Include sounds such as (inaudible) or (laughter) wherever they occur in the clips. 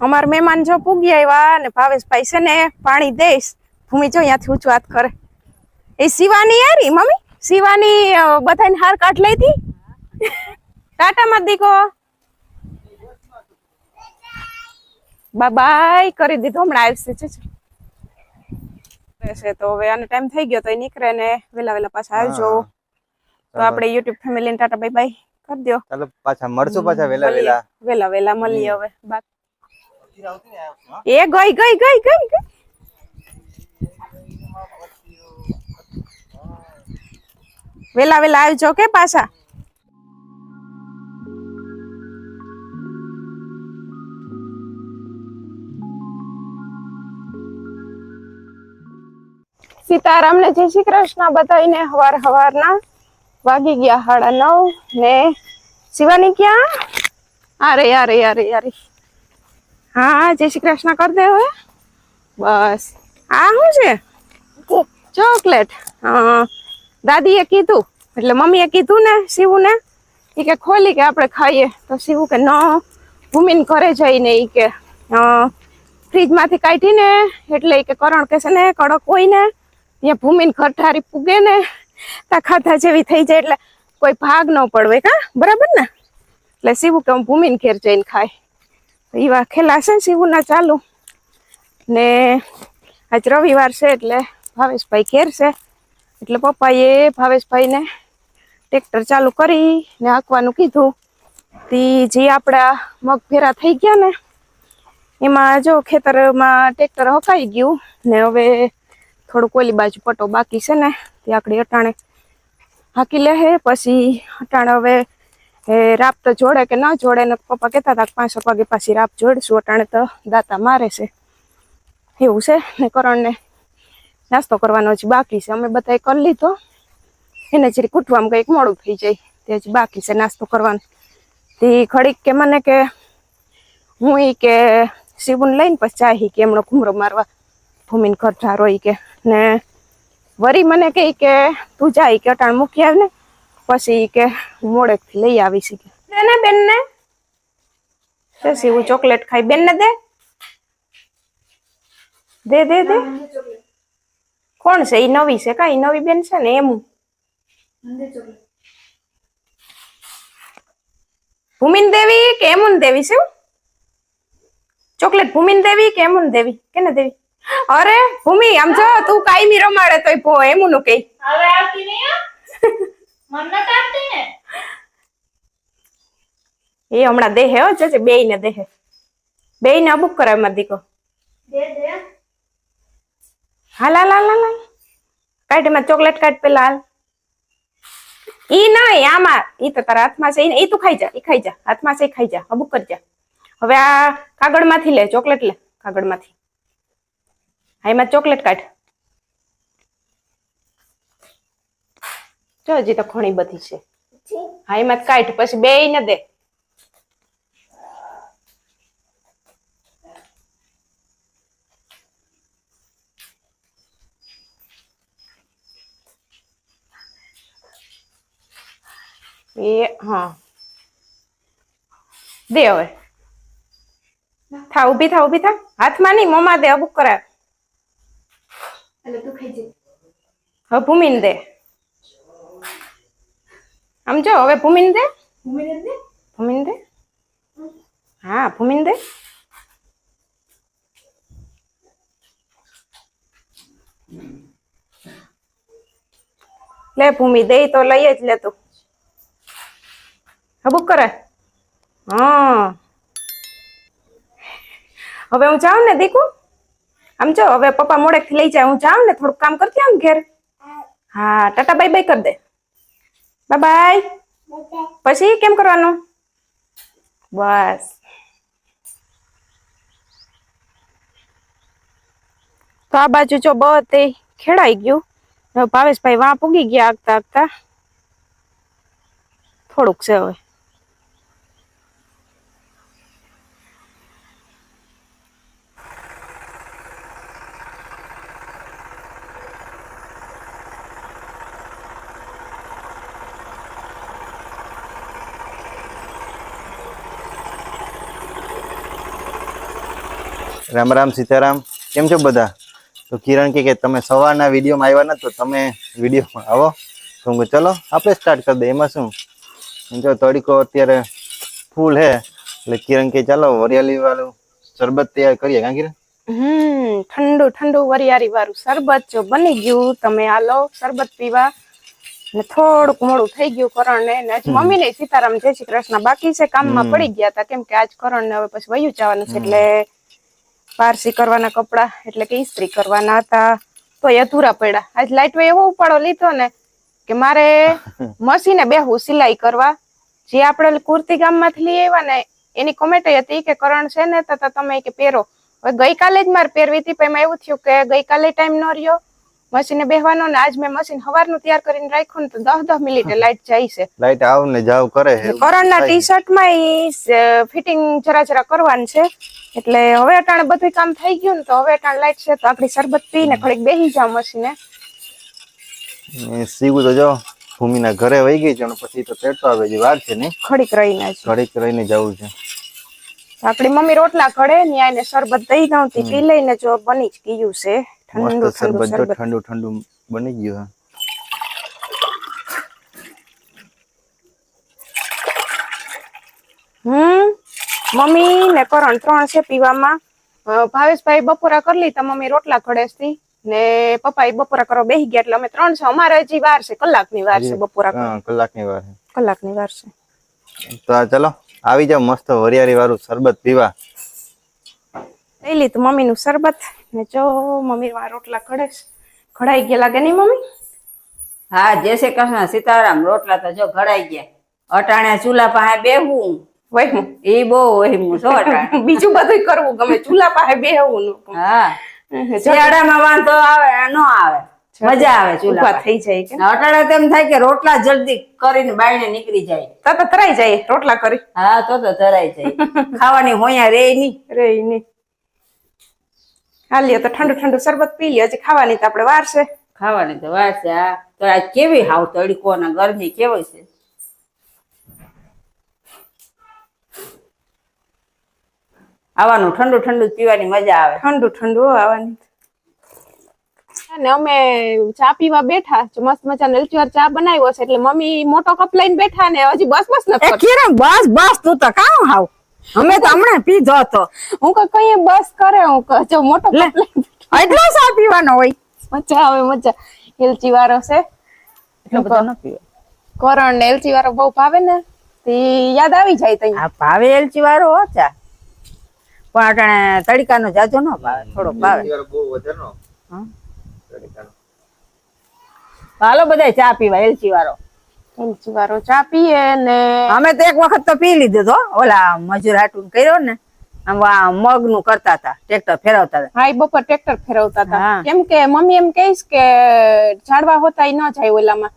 અમાર મહેમાન જો પૂગી આવ્યા ને ભાવેશભાઈ છે ને પાણી દઈશ. ભૂમિ જો અહીંયાથી ઊંચું વાત કરે. એ શિવાની યારી મમ્મી? શિવાની બધાને હાર કાઢ લઈ હતી? ટાટા માં દીકો. બાય કરી દીધું હમણાં આવશે છે તો હવે આનો ટાઈમ થઈ ગયો તો એ નીકળે ને વેલા વેલા પાછા આવજો. તો આપણે YouTube family tata bye bye કરી દો ચાલો પાછા મળશું પાછા વેલા વેલા. વેલા વેલા મળીએ હવે. બાય. વેલા વેલા આવજો કે પાછા. સીતારામ ને જય શ્રી કૃષ્ણ બધાને હવાર હવારના. વાગી ગયા સાડા નવ ને શિવાની ક્યાં? અરે અરે અરે અરે હા જય શ્રી કૃષ્ણ કરી દે હવે બસ. આ શું છે? ચોકલેટ. હા દાદીએ કીધું એટલે મમ્મીએ કીધું ને શિવું ને ઈ કે ખોલી કે આપણે ખાઈએ. તો શિવું કે ન ભૂમિન ઘરે જઈને એ કે ફ્રીજમાંથી કાઢીને એટલે એ કે કરણ કહેશે ને કડક હોય ને ત્યાં ભૂમિન ઘરઠારી પૂગે ને તા ખાધા જેવી થઈ જાય એટલે કોઈ ભાગ ન પડવે કા? બરાબર ને? એટલે શિવું કે હું ભૂમિન ઘેર જઈને ખાય. એવા ખેલા છે શિવુના ચાલુ. ને આજ રવિવાર છે એટલે ભાવેશભાઈ ઘેર છે. એટલે પપ્પાએ ભાવેશભાઈને ટ્રેક્ટર ચાલુ કરી ને હાંકવાનું કીધું. તી જે આપણા મગ ફેરા થઈ ગયા ને, એમાં જો ખેતરમાં ટ્રેક્ટર હકાઈ ગયું ને હવે થોડુંક ઓલી બાજુ પટો બાકી છે ને, તે આકડી અટાણે હાકી લે પછી અટાણે હવે એ રાપ તો જોડે કે ન જોડે? ને પપ્પા કહેતા હતા કે પાંચસો વાગે પાછી રાપ જોડશું, અટાણે તો દાતા મારે છે. એવું છે ને કરણને નાસ્તો કરવાનો હજી બાકી છે. અમે બધાએ કરી લીધો. એને જરી કૂટવામાં કંઈક મોડું થઈ જાય, તે હજી બાકી છે નાસ્તો કરવાનો. તે ખડીક કે મને કે, હું એ કે શિવન લઈને પછી ચાહી કે એમનો ઘૂમરો મારવા. ભૂમિને ઘર ઠારો કે. ને વરી મને કહે કે, તું જાય કે, અટાણ મૂકી આવ ને. પછી ઈ કે હું મોડેકથી લઈ આવીશ ઈ કે. દે ને બેનને. તે શિવું ચોકલેટ ખાઈ. બેનને દે. દે દે દે. કોણ છે? ઈ નવી છે કા ઈ નવી બેન છે ને એમ? ભૂમિન દેવી કે એમુન દેવી છે ચોકલેટ ભૂમિન દેવી કે એમુન દેવી? કેને દેવી? અરે ભૂમિ આમ જો તું કાયમી રમાડે તોય પો એમું નું કઈ હવે આવતી નહીં હો? મન નથી આવતી ને એ હમણાં દેહે હો જજે બે ને દેહે. બેય ને અબુક કરે એમાં દીકો હા હાલ હાલ હાલ. કાઢ એમાં ચોકલેટ કાઢ પેલા હાલ. ઈ નહીં આમાં ઈ તો તારા હાથમાં છે ઈ તું ખાઈ જા ઈ ખાઈ જા હાથમાં છે ખાઈ જા અબુક કરી જા. હવે આ કાગળમાંથી લે ચોકલેટ લે કાગળમાંથી. હા એમાં ચોકલેટ કાઢ. જો હજી તો ઘણી બધી છે. હા એમાં કાઢ પછી બે ને દે. એ હા. દે હવે. થા ઊભી થા ઊભી થા. હાથમાં નહીં મોંમાં દે અબુક કરાય. હવે ભૂમિને દે. આમ જો હવે ભૂમિને દે. ભૂમિને દે? ભૂમિને દે. હા ભૂમિને દે. લે ભૂમિ દે તો લઈ જ લે તું. હબુક કરે. હા હવે હું જાઉં ને દીકુ? આમ જો હવે પપ્પા મોડેક લઈ જાય. હું જાઉં ને થોડુંક કામ કરતી આમ ઘેર. હા. ટાટા બાય બાય કરી દે. બાય. બાય પછી કેમ કરવાનું? બસ. તો આ બાજુ જો બધે ખેડાઈ ગયું. ભાવેશભાઈ વાં પૂગી ગયા આગતા આગતા. થોડુંક છે હવે. રામ રામ સીતારામ. કેમ છો બધા? તો કિરણ કે કે તમે સવારના વિડીયોમાં આવ્યા નથી તો તમે વિડીયોમાં આવો. તો હું ચલો આપણે સ્ટાર્ટ કરી દઈએ એમાં શું? જો તડકો અત્યારે ફૂલ હે. એટલે કિરણ કે ચાલો વરિયાળી વાળું શરબત તૈયાર કરીએ. કાં કિરણ? હમ ઠંડુ ઠંડુ વરિયાળી વાળું શરબત જો બની ગયું તમે હાલો શરબત પીવા. ને થોડુંક મોડું થઈ ગયું કરણ ને આજ મમ્મી ને સીતારામ જય શ્રી કૃષ્ણ. બાકી છે કામમાં પડી ગયા હતા કેમ કે આજ કરણ ને હવે પછી વયું જવાનું છે એટલે પારસી કરવાના કપડા એટલે કે ઇસ્ત્રી કરવાના હતા. તો એ અધૂરા પડ્યા. આજ લાઈટ વે એવો ઉપાડો લીધો ને કે મારે (laughs) મશીને બેહવું સિલાઈ કરવા. જે આપણે કુર્તી ગામમાંથી લઈ આવ્યા ને એની કોમેન્ટ હતી કે કરણ છે ને તો તો તમે કે પહેરો. હવે ગઈકાલે જ મારે પહેરવી હતી પણ એમાં એવું થયું કે ગઈકાલે ટાઈમ ન રહ્યો. મશીને બેહવાનો ને આજ મેં મશીન સવારનું તૈયાર કરીને રાખ્યું ને તો દસ દસ મિનિટે લાઈટ જાય છે. લાઈટ આવ ને જાવ કરે છે કરણના ટી શર્ટમાં ઈ ફિટિંગ જરા જરા કરવાનું છે. એટલે હવે અટાણે બધું કામ થઈ ગયું ને તો હવે અટાણે લાઈટ છે તો આપણી શરબત પી ને ઘડીક બેસી જાવ મશીને. ને સીવું તો જો ભૂમિના ઘરે વહી ગઈ છે પછી તો પેટો આવે છે વાર છે નહીં. ઘડીક રહીને ખડીક ઘડીક રહીને જવું છે. આપણી મમ્મી રોટલા ઘડે ને એને શરબત દઈ દઉં પી લઈને જો બની જ ગયું છે. મસ્ત શરબત જો ઠંડુ ઠંડુ બની ગયું હમ મમ્મી ને કરણ ત્રણ છે પીવામાં. ભાવેશભાઈ બપોરા કરી લીધા મમ્મી રોટલા ઘડેસથી ને પપ્પા એ બપોરા કરવા બેસી ગયા એટલે અમે ત્રણ છે. અમારે હજી વાર છે કલાકની વાર છે બપોરા કલાકની કલાકની વાર કલાક કલાકની વાર છે. તો આ ચલો આવી જાવ મસ્ત વરિયાળી વાળું શરબત પીવા. લઈ લીધું મમ્મી નું શરબત ને જો મમ્મી મારા રોટલા ઘડે ઘડાઈ ગયા લાગે નહીં મમ્મી? હા જય શ્રી કૃષ્ણ. સીતારામ રોટલા તો જો ઘડાઈ ગયા. અટાણે ચૂલા પાસે બેહવું વહેમું? એ બહુ વહેમું છો (laughs) બીજું બધું કરવું ગમે. ચૂલા પાસે બેહવું નું હા. શિયાળામાં વાંધો આવે ન આવે. મજા આવે ચૂલા થઈ જાય કે? અટાણે તેમ થાય કે રોટલા જલ્દી કરીને બાયણે નીકળી જાય. તો તરાઈ જાય રોટલા કરી. હા તો તો તરાઈ જાય. (laughs) ખાવાની હોયા રે નહીં. રે નહીં. હાલીએ તો ઠંડુ ઠંડુ શરબત પી લ્યો હજી ખાવાની તો આપણે વાર છે. ખાવાની તો વાર છે હા. તો આ કેવી હાવ તડકો ને ગરમી કેવી છે? આવવાનું ઠંડુ ઠંડુ જ પીવાની મજા આવે. ઠંડુ ઠંડુ આવવાની. અને અમે ચા પીવા બેઠા મસ્ત મજાનો એલચીવાર ચા બનાવ્યો છે એટલે મમ્મી મોટો કપ લઈને બેઠા ને હજી બસ બસ નથી બસ બસ તું તો કામ હાવ. અમે તો હમણાં પીધો હતો. હું કે કઈ બસ કરે હું જો મોટો એટલો સા પીવાનો હોય. મજા આવે મજા. એલચી વાળો છે. એટલો બધો ન પીવે. કરણ ને એલચી વાળો બહુ ભાવે ને તે યાદ આવી જાય તઈ. આ ભાવે એલચી વાળો ઓછા પણ અટાણે તડકાનો જાજો ન ભાવે થોડો ભાવે. બહુ વધારે નો હાલો બધા ચા પીવા એલચી વાળો. એલચી વાળો ચા પીએ ને અમે તો એક વખત તો પી લીધો તો. ઓલા મજૂર હાટું કર્યો ને આ મગનું કરતા હતા ટ્રેક્ટર ફેરવતા હતા. હા બપોર ટ્રેક્ટર ફેરવતા હતા. કેમ કે મમ્મી એમ કહીશ કે ઝાડવા હોતા ન જાય ઓલામાં.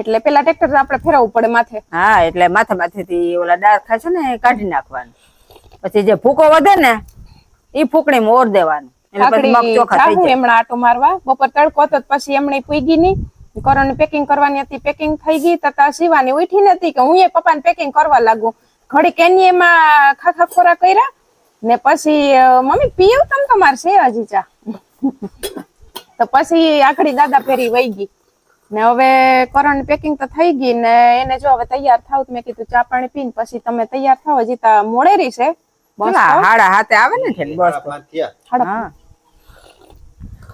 એટલે પેલા ટ્રેક્ટર આપણે ફેરવવું પડે માથે. હા એટલે માથે માથેથી ઓલા ડાળ ખાશે ને કાઢી નાખવાનું. પછી જે ફૂકો વધે ને એ ફૂકણી મોર દેવાનું. એટલે પછી મગ ચોખા થઈ જાય. એમણે આટો મારવા. બપોર તડકો હતો તો પછી એમણે પૂગી ની. કરણ પેકિંગ કરવાની હતી. પેકિંગ થઈ ગઈ તતા શિવાની ઉઠી નથી કે હું એ પપ્પાને પેકિંગ કરવા લાગુ. ઘડી કેની એમાં ખાખા ખોરા કર્યા ને પછી મમ્મી પીવ તમ તમારે છે હજી ચા તો પછી આખડી દાદા ફેરી વહી ગઈ. ને હવે કરણ પેકિંગ તો થઈ ગઈ ને એને જો હવે તૈયાર થાવ મેં કીધું ચા પાણી પીને પછી તમે તૈયાર થાવ હજી તા મોડેરી છે. હાડા હાથે આવે ને છે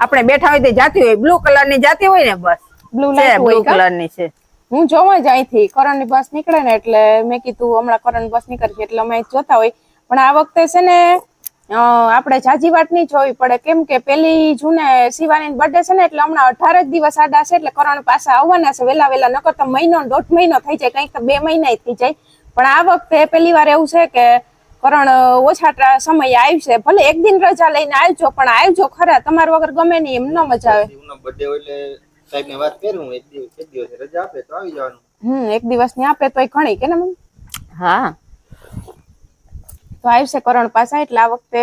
આપણે બેઠા હોય તે જાતી હોય બ્લુ કલરની જાતી હોય ને? બસ. Blue light blue? કલરની છે. હું જોવા જ અહીંથી કરણની બસ નીકળે ને એટલે મેં કીધું હમણાં કરણ બસ નીકળી છે એટલે અમે જોતા હોય. પણ આ વખતે છે ને આપણે જાજી વાત નહીં જોવી પડે. કેમ કે પેલી જૂને શિવાની બર્થડે છે ને એટલે હમણાં અઢાર જ દિવસ આડા છે એટલે કરણ પાસે આવવાના છે વેલા વેલા નકર તો મહિનો દોઢ મહિનો થઈ જાય કંઈક તો બે મહિના થઈ જાય. પણ આ વખતે પેલી વાર એવું છે કે કરણ ઓછા સમય આવશે ભલે એક દિન રજા લઈને આવજો પણ આવજો ખરા. તમારા વગર ગમે નહીં એમ ન મજા આવે. બર્થડે હોય એટલે સાહેબ ને વાત કરું એક દિવસ એક દિવસ રજા આપે તો આવી જવાનું હમ એક દિવસની આપે તોય ઘણી કે ને મમ્મી? હા તો આવશે કરણ પાછા એટલે આ વખતે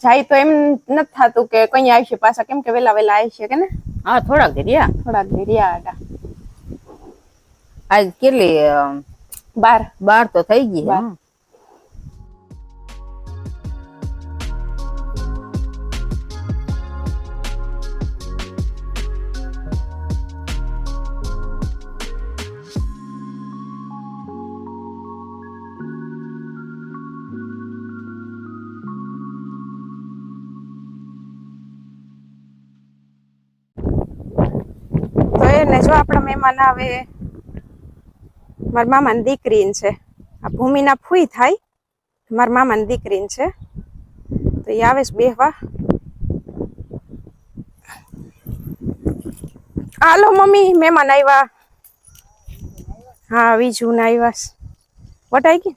જાય તો એમ નથી થતું કે કઈ આવશે પાછા કેમ કે વેલા વેલા આવશે કે ને હા થોડાક દી રહ્યા થોડાક દી રહ્યા હતા આજ કેટલી બાર બાર તો થઈ ગઈ. હં. જો આપણા મહેમાન આવે મારા મામાની દીકરીન છે. આ ભૂમિના ફૂઈ થાય મારા મામાની દીકરીન છે. તો એ આવે છે બેહવા. હાલો મમ્મી મહેમાન આવ્યા હા બીજું ના આવ્યા. વટાઈ ગઈ?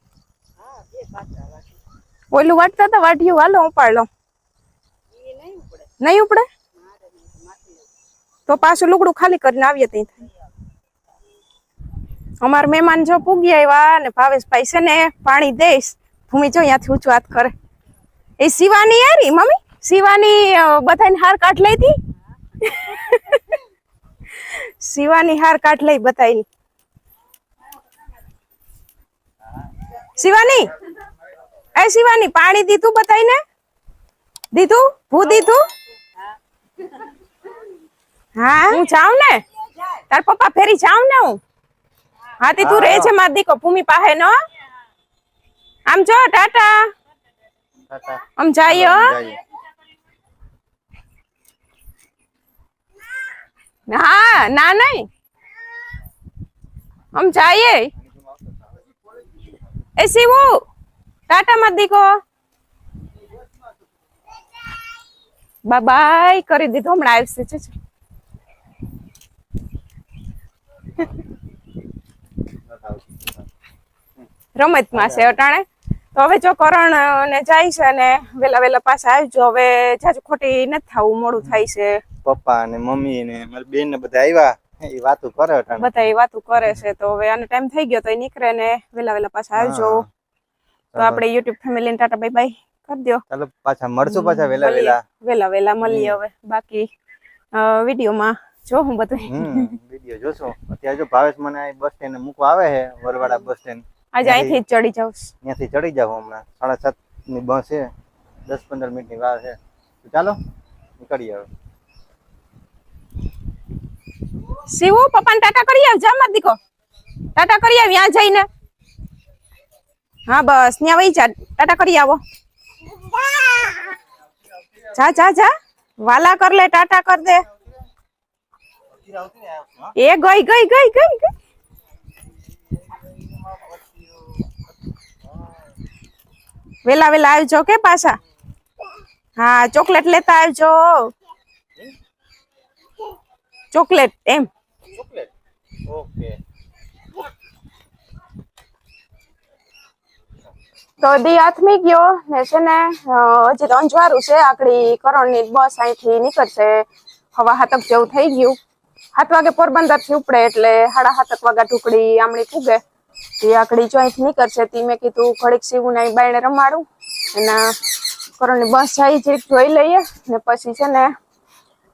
ઓલું વાટતા હતા વાટ્યું હાલો ઉપાડ. લો નહીં ઉપડે? તો પાછું લુગડું ખાલી કરીને આવીએ ત્યાં થાય. અમાર મહેમાન જો પૂગી આવ્યા ને ભાવેશભાઈ છે ને, પાણી દઈશ. ભૂમિ જો અહીંયાથી ઊંચું હાથ કરે. એ શિવાની યારી મમ્મી? શિવાની બધાને હાર કાઢ લઈ હતી? શિવાની હાર કાઢ લઈ બતાવી શિવાની? એ શિવાની, પાણી દીધું બતાવીને દીધું? ભૂ દીધું? હા? હું જાઉં ને? તાર પપ્પા ફેરી જાઉં ને હું? હા તે તું રહે છે માર દીકો ભૂમિ પાસે નો આમ જો ટાટા. ટાટા. આમ જઈએ હો. જઈએ. હા ના નહીં. આમ જઈએ. એ શિવુ ટાટા માર દીકો. બાય કરી દીધું હમણાં આવશે છે. રમતમાં છે અટાણે. તો હવે જો કરણ ને જાય છે ને વેલા વેલા પાછા આવજો. હવે જાજુ ખોટી નથી થવું મોડું થાય છે. પપ્પા ને મમ્મી ને મારી બેન ને બધા આવ્યા. એ વાતો કરે અટાણે. બધા એ વાતું કરે છે. તો હવે આનો ટાઈમ થઈ ગયો તો એ નીકળે ને વેલા વેલા પાછા આવજો. તો આપણે YouTube family tata bye bye કરી દો ચાલો પાછા મળશું પાછા વેલા વેલા. વેલા વેલા મળીએ હવે બાકી વિડીયોમાં. જો હું બધું. વિડિયો જોશો. અત્યારે જો ભાવેશ મને આ બસ સ્ટેન્ડ મૂકવા આવે છે વરવાડા બસ સ્ટેન્ડ આજે અહીંથી જ ચડી જાઉં. ત્યાંથી ચડી જાવ હમણાં. સાડા સાતની બસ છે. દસ પંદર મિનિટની વાર છે. તો ચાલો નીકળીએ હવે. શિવો પપ્પા ટાટા કરી આવ જા માર દીકો ટાટા કરી આવ ત્યાં જઈને. હા બસ ત્યાં વહી જા. ટાટા કરી આવો. જા જા જા. વાલા કર લે ટાટા કર દે. એ ગઈ ગઈ ગઈ ગઈ ગઈ. વેલા વેલા આવજો કે પાછા? હા ચોકલેટ લેતા આવજો. ચોકલેટ એમ. ઓકે. તો દી આથમી ગયો ને છે ને હજી તો અંજવારું છે આકડી કરણની બસ અહીંથી નીકળશે. હવા હાથક જેવું થઈ ગયું. સાત વાગે પોરબંદરથી ઉપડે એટલે સાડા સાતક વાગ્યા ટુકડી આમળી તે આકડી જો નીકળશે. તી મેં કીધું, ઘડીક સીવું ને બાયણે રમાડું. એના કરોની બસ જાય છે જોઈ લઈએ. ને પછી છે ને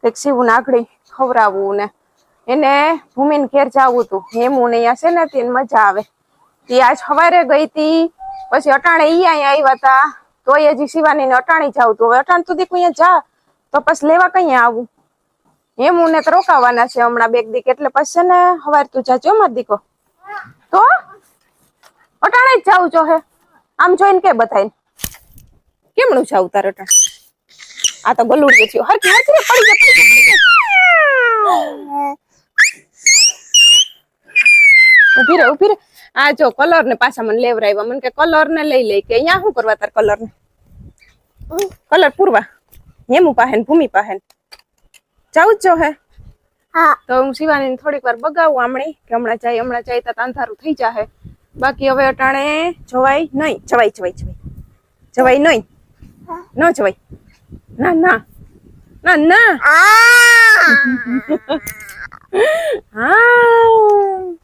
કંઈક સીવું ને આકડી ખવડાવવું ને એને ભૂમિને ઘેર જવું હતું. હેમું ને અહીંયા છે ને તેને મજા આવે. તે આજ સવારે ગઈ તી પછી અટાણે ઈ અહીંયા આવ્યા હતા. તો હજી શિવાની ને અટાણી જાવ તો હવે અટાણ સુધી અહીંયા જા. તો પછી લેવા કઈ આવું? એમ હું ને તો રોકાવાના છે. હમણાં બેગ દીક એટલે પછી છે ને હવારે તું જાજો માર દીકો. તો અટાણે જ જાવું જો હે. આમ જોઈને કે બધાને કેમનું જાવું તારે અટાણ? આ તો ગલુડિયો થયો. હરકી હરકી રે, પડી જા પડી જા, પડી જા. ઊભી રે ઊભી રે. આ જો કલર ને પાછા મને લેવરાવ્યા મને કે કલર ને લઈ લઈ કે અહીંયા શું કરવા તાર કલર ને કલર પૂરવા. હેમુ પાહેન ભૂમિ પાહેન. જાવું જ જો હે? તો હું શિવાની થોડીક વાર બગાવું આમણી કે હમણાં જાય હમણાં જાય તો અંધારું થઈ જાહે. બાકી હવે અટાણે જવાય નહીં. જવાય જવાય જવાય. જવાય નહીં. ન જવાય. ના ના. ના ના. (laughs) હા